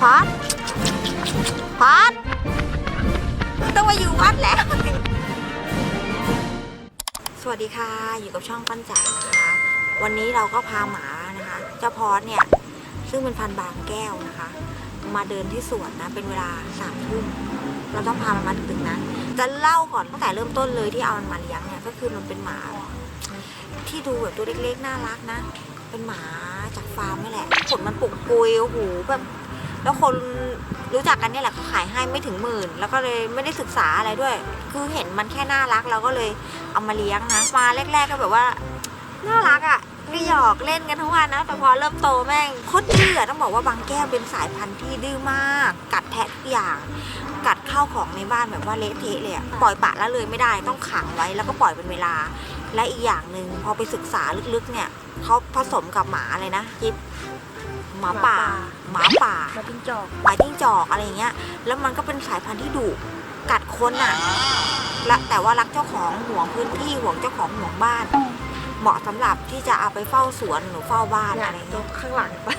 พอดพอดต้องมาอยู่วัดแล้ว สวัสดีค่ะ อยู่กับช่องปั้นจ๋านะคะ วันนี้เราก็พาหมานะคะ เจ้าพอดเนี่ย ซึ่งเป็นพันธ์บางแก้วนะคะ มาเดินที่สวนนะ เป็นเวลาสามทุ่ม เราต้องพามันมาถึงนะ จะเล่าก่อนตั้งแต่เริ่มต้นเลยที่เอามันมาเลี้ยงเนี่ย ก็คือมันเป็นหมา ที่ดูแบบตัวเล็กๆ น่ารักนะ เป็นหมาจากฟาร์มนี่แหละขนมันปุกปุยโอ้โหแบบ แล้วคนรู้จักกันเนี่ยแหละเขาขายให้ไม่ถึงหมื่น แล้วก็เลยไม่ได้ศึกษาอะไรด้วย คือเห็นมันแค่น่ารักเราก็เลยเอามาเลี้ยงนะมาแรก ๆก็แบบว่าน่ารักอะ่ะก็หยอกเล่นกันทั้งวันนะแต่พอเริ่มโตแม่งโคตรดื้อต้องบอกว่าบางแก้วเป็นสายพันธุ์ที่ดื้อมาก กัดแทะทุกอย่าง กัดข้าวของในบ้านแบบว่าเละเทะเลยอะปล่อยปะละเลยไม่ได้ต้องขังไว้แล้วก็ปล่อยเป็นเวลา และอีกอย่างหนึ่งพอไปศึกษาลึกๆเนี่ยเขาผสมกับหมาอะไรนะยิบ หมาป่า หมาป่ามาจิ้งจอกหมาจิ้งจอกอะไรอย่างเงี้ย แล้วมันก็เป็นสายพันธุ์ที่ดุกัดคนอะและแต่ว่ารักเจ้าของห่วงพื้นที่ห่วงเจ้าของห่วงบ้าน เหมาะสำหรับที่จะเอาไปเฝ้าสวนหรือเฝ้าบ้านเนี่ยอะไรตรเงี้งยข้างหลังปะ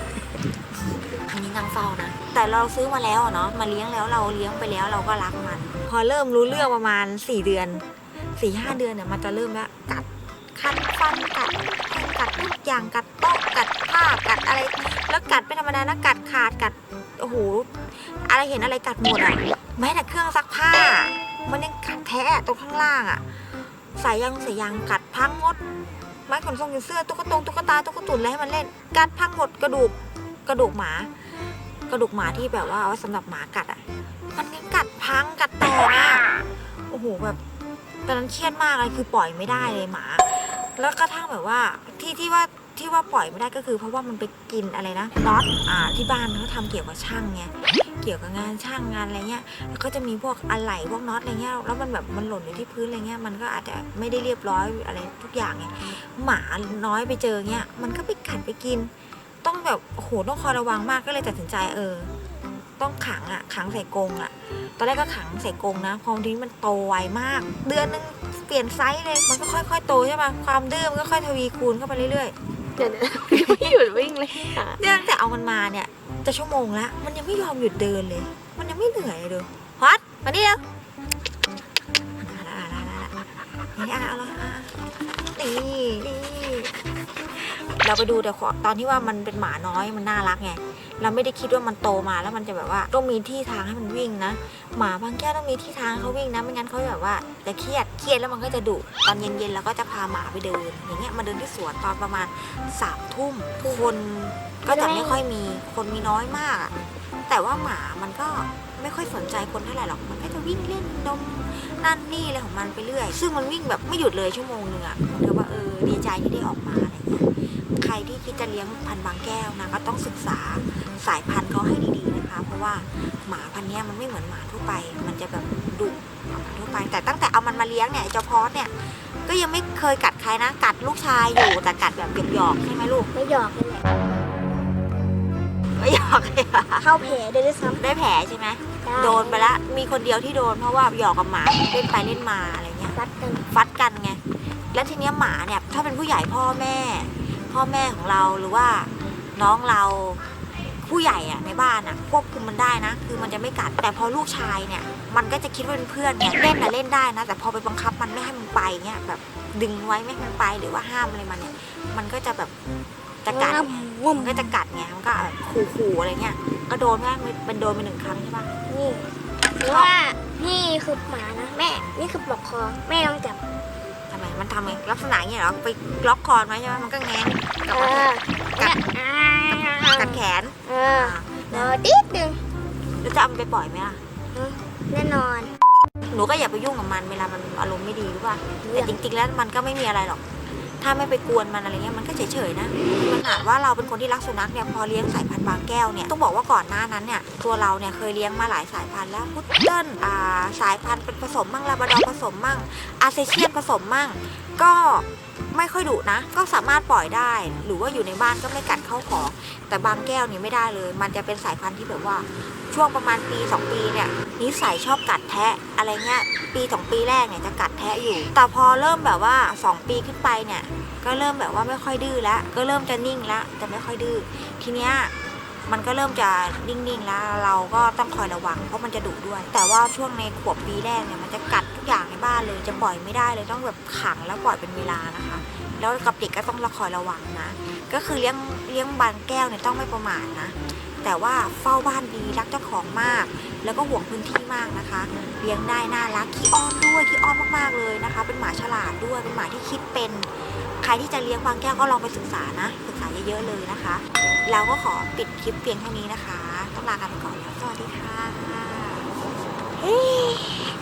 อันนี้นั่งเฝ้านะ แต่เราซื้อมาแล้วอะเนาะมาเลี้ยงแล้วเราเลี้ยงไปแล้วเราก็รักมัน พอเริ่มรู้เรื่องประมาณ 4 เดือน4ี่ห้าเดือนเนี่ยมันจะเริ่มแล้วกัดคันฟันกัดแทง กัดทุกอย่างกัดโต๊ะกัดผ้ากัดอะไร แล้วกัดไม่ธรรมดานะกัดขาดกัดโอ้โหอะไรเห็นอะไรกัดหมดอะแม้แต่เครื่องซักผ้า มันยังกัดแทะตรงข้างล่างอะสายยางสายยางกัดพังหมดไม้ขนส่งเสื้อตุ๊กตงตุ๊กตาตุ๊กตุนอะไรให้มันเล่น กัดพังหมดกระดูกกระดูกหมา กระดูกหมาที่แบบว่าเอาสำหรับหมากัดอะมันยังกัดพังกัดแตกอะโอ้โหแบบตอนนั้นเครียดมากเลยคือปล่อยไม่ได้เลยหมา แล้วกระทั่งแบบว่าที่ที่ว่าที่ว่าปล่อยไม่ได้ก็คือเพราะว่ามันไปกินอะไรนะน็อตอ่าที่บ้านเขาทำเกี่ยวกับช่างไงเกี่ยวกับงานช่างงานอะไรเงี้ยแล้วก็จะมีพวกอะไหล่พวกน็อตอะไรเงี้ยแล้วมันแบบมันหล่นอยู่ที่พื้นอะไรเงี้ยมันก็อาจจะไม่ได้เรียบร้อยอะไรทุกอย่างไงหมาน้อยไปเจอเงี้ยมันก็ไปกัดไปกิน ต้องแบบโอ้โหต้องคอยระวังมากก็เลยตัดสินใจเออ ต้องขังอะขังใส่กรงอะ ตอนแรกก็ขังใส่กรงนะพอทีนี้มันโตไวมาก เดือนนึง ปลี่ยนไซส์เลย มันก็ค่อยๆโตใช่ไหมความดื้อมันก็ค่อยทวีคูณเข้าไปเรื่อยเดี๋ยวนะไม่หยุดวิ่งเลยอะๆเนี่ยตั้งแต่เอามันมาเนี่ย จะชั่วโมงละมันยังไม่ยอมหยุดเดินเลย มันยังไม่เหนื่อยเลยดูฮอตมานี่เร็วอะอะอะอะอะนี่อะเอาละอะนี่นี่ เราไปดูแต่ขอตอนที่ว่ามันเป็นหมาน้อยมันน่ารักไงเราไม่ได้คิดว่ามันโตมาแล้วมันจะแบบว่าต้องมีที่ทางให้มันวิ่งนะ หมาบางแก้วต้องมีที่ทางเขาวิ่งนะไม่งั้นเขาแบบว่าจะเครียดเครียดแล้วมันก็จะดุตอนเย็นๆเราก็จะพาหมาไปเดิน อย่างเงี้ยมาเดินที่สวนตอนประมาณสามทุ่มคนก็จะไม่ค่อยมีคนมีน้อยมาก แต่ว่าหมามันก็ไม่ค่อยสนใจคนเท่าไหร่หรอกมันก็จะวิ่งเล่นดมนั่นนี่อะไรของมันไปเรื่อย ซึ่งมันวิ่งแบบไม่หยุดเลยชั่วโมงหนึ่งอะเหมือนกับว่าเออดีใจที่ได้ออกมาอะไรเงี้ย ใครที่คิดจะเลี้ยงพันธุ์บางแก้วนะก็ต้องศึกษาสายพันธุ์เขาให้ดีๆนะคะ เพราะว่าหมาพันธุ์เนี้ยมันไม่เหมือนหมาทั่วไป มันจะแบบดุกว่าหมาทั่วไป แต่ตั้งแต่เอามันมาเลี้ยงเนี่ยไอ้เจ้าพอสเนี่ยก็ยังไม่เคยกัดใครนะ กัดลูกชายอยู่แต่กัดแบบหยอกๆใช่ไหมลูกไม่หยอกเลยแหละไม่หยอกเลยอะเข้าแผลได้ด้วยซ้ำได้แผลใช่ไหมได้โดนไปละมีคนเดียวที่โดนเพราะว่าหยอกกับหมาเล่นไปเล่นมาอะไรเงี้ยรัดกันฟัดกันไงแล้วทีเนี้ยหมาเนี่ยถ้าเป็นผู้ใหญ่พ่อแม่ พ่อแม่ของเราหรือว่าน้องเราผู้ใหญ่อะในบ้านอะควบคุมมันได้นะ คือมันจะไม่กัดแต่พอลูกชายเนี่ย มันก็จะคิดว่าเป็นเพื่อนไงเล่นนะเล่นได้นะ แต่พอไปบังคับมันไม่ให้มันไปเนี่ยแบบดึงไว้ไม่ให้มันไปหรือว่าห้ามอะไรมันเนี่ยมันก็จะแบบจะกัดง่วมมันก็จะกัดไงมันก็แบบขู่ๆอะไรเงี้ยก็โดนแม่งเป็นโดนไปหนึ่งครั้งใช่ปะนี่หรือว่านี่คือหมานะแม่ นี่คือปลอกคอแม่ต้องจับทำ ไมมันทำไงลักษณะอย่างเงี้ยเหรอไปล็อกคอมันไว้ใช่ไหมมันก็แงนกลับเอมาอกัดอ่ากัดแขนเอออ่าเดี๋ยวติดดึงแล้วจะเอามันไปปล่อยไหมล่ะแน่นอน หนูก็อย่าไปยุ่งกับมันเวลามันอารมณ์ไม่ดีรู้ป่ะเรื่แต่องจริงๆแล้วมันก็ไม่มีอะไรหรอก ถ้าไม่ไปกวนมันอะไรเงี้ยมันก็เฉยๆนะขนาดว่าเราเป็นคนที่รักสุนัขเนี่ยพอเลี้ยงสายพันธุ์บางแก้วเนี่ยต้องบอกว่าก่อนหน้านั้นเนี่ยตัวเราเนี่ยเคยเลี้ยงมาหลายสายพันธุ์แล้วพุดเดิ้ลอ่าสายพันธุ์เป็นผสมมั่งลาบราดอร์ผสมมั่งอาเซเชียนผสมมั่ง ก็ไม่ค่อยดุนะ ก็สามารถปล่อยได้ หรือว่าอยู่ในบ้านก็ไม่กัดเข้าของ แต่บางแก้วนี่ไม่ได้เลย มันจะเป็นสายพันธุ์ที่แบบว่า ช่วงประมาณปี 2 ปีเนี่ยนิสัยชอบกัดแทะอะไรเงี้ยปี2ปีแรกเนี่ยจะกัดแทะอยู่ แต่พอเริ่มแบบว่า 2 ปีขึ้นไปเนี่ยก็เริ่มแบบว่าไม่ค่อยดื้อแล้วก็เริ่มจะนิ่งแล้วจะไม่ค่อยดื้อทีเนี้ยมันก็เริ่มจะนิ่งๆแล้วเราก็ต้องคอยระวังเพราะมันจะดุด้วย แต่ว่าช่วงในขวบปีแรกเนี่ยมันจะกัดทุกอย่าง บ้านเลยจะปล่อยไม่ได้เลยต้องแบบขังแล้วปล่อยเป็นเวลานะคะ แล้วกับเด็กก็ต้องระคอยระวังนะ ก็คือเลี้ยงเลี้ยงบางแก้วเนี่ยต้องไม่ประมาทนะ แต่ว่าเฝ้าบ้านดีรักเจ้าของมาก แล้วก็ห่วงพื้นที่มากนะคะ เลี้ยงได้น่ารักขี้อ้อนด้วยขี้อ้อนมากๆเลยนะคะ เป็นหมาฉลาดด้วยเป็นหมาที่คิดเป็น ใครที่จะเลี้ยงบางแก้วก็ลองไปศึกษานะ ศึกษาเยอะๆเลยนะคะ เราก็ขอปิดคลิปเพียงเท่านี้นะคะ ต้องลากันไปก่อนแล้วสวัสดีค่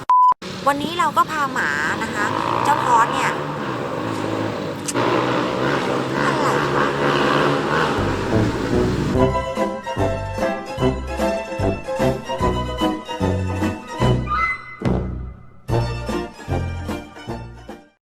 ะ วันนี้เราก็พาหมานะคะ เจ้าพอสเนี่ย